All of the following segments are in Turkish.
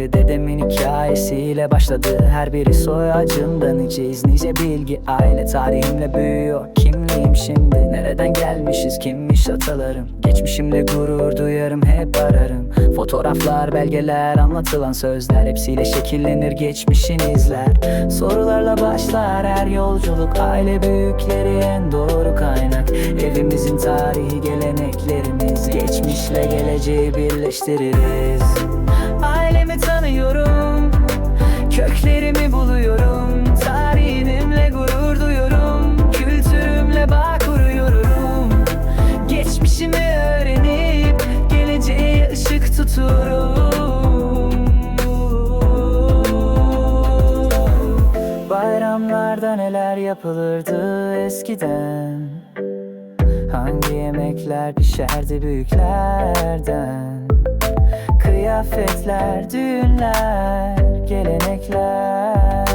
biri dedemin hikayesiyle başladı. Her biri soy ağacından içiz nice bilgi. Aile tarihimle büyüyor. Kimliğim şimdi? Nereden gelmişiz? Kimmiş atalarım? Geçmişimle gurur duyarım hep ararım. Fotoğraflar belgeler anlatılan sözler Hepsiyle şekillenir geçmişin izler. Sorularla başlar her yolculuk. Aile büyükleri en doğru kaynak. Evimizin tarihi geleneklerimiz Geçmişle geleceği birleştiririz. Ailemi tanıyorum Köklerimi buluyorum. Tarihimle gurur duyuyorum Kültürümle bağ kuruyorum. Geçmişimi öğrenip Geleceğe ışık tutuyorum. Bayramlarda neler yapılırdı eskiden? Hangi yemekler pişerdi büyüklerden. Kıyafetler, düğünler, gelenekler.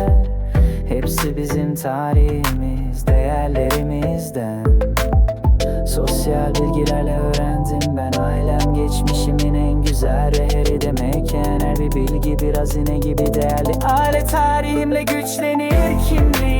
Hepsi bizim tarihimiz, değerlerimizden. Sosyal bilgilerle öğrendim ben ailem geçmişimin en güzel reheri demekken Her bir bilgi bir hazine gibi değerli. Aile tarihimle güçlenir kimliğim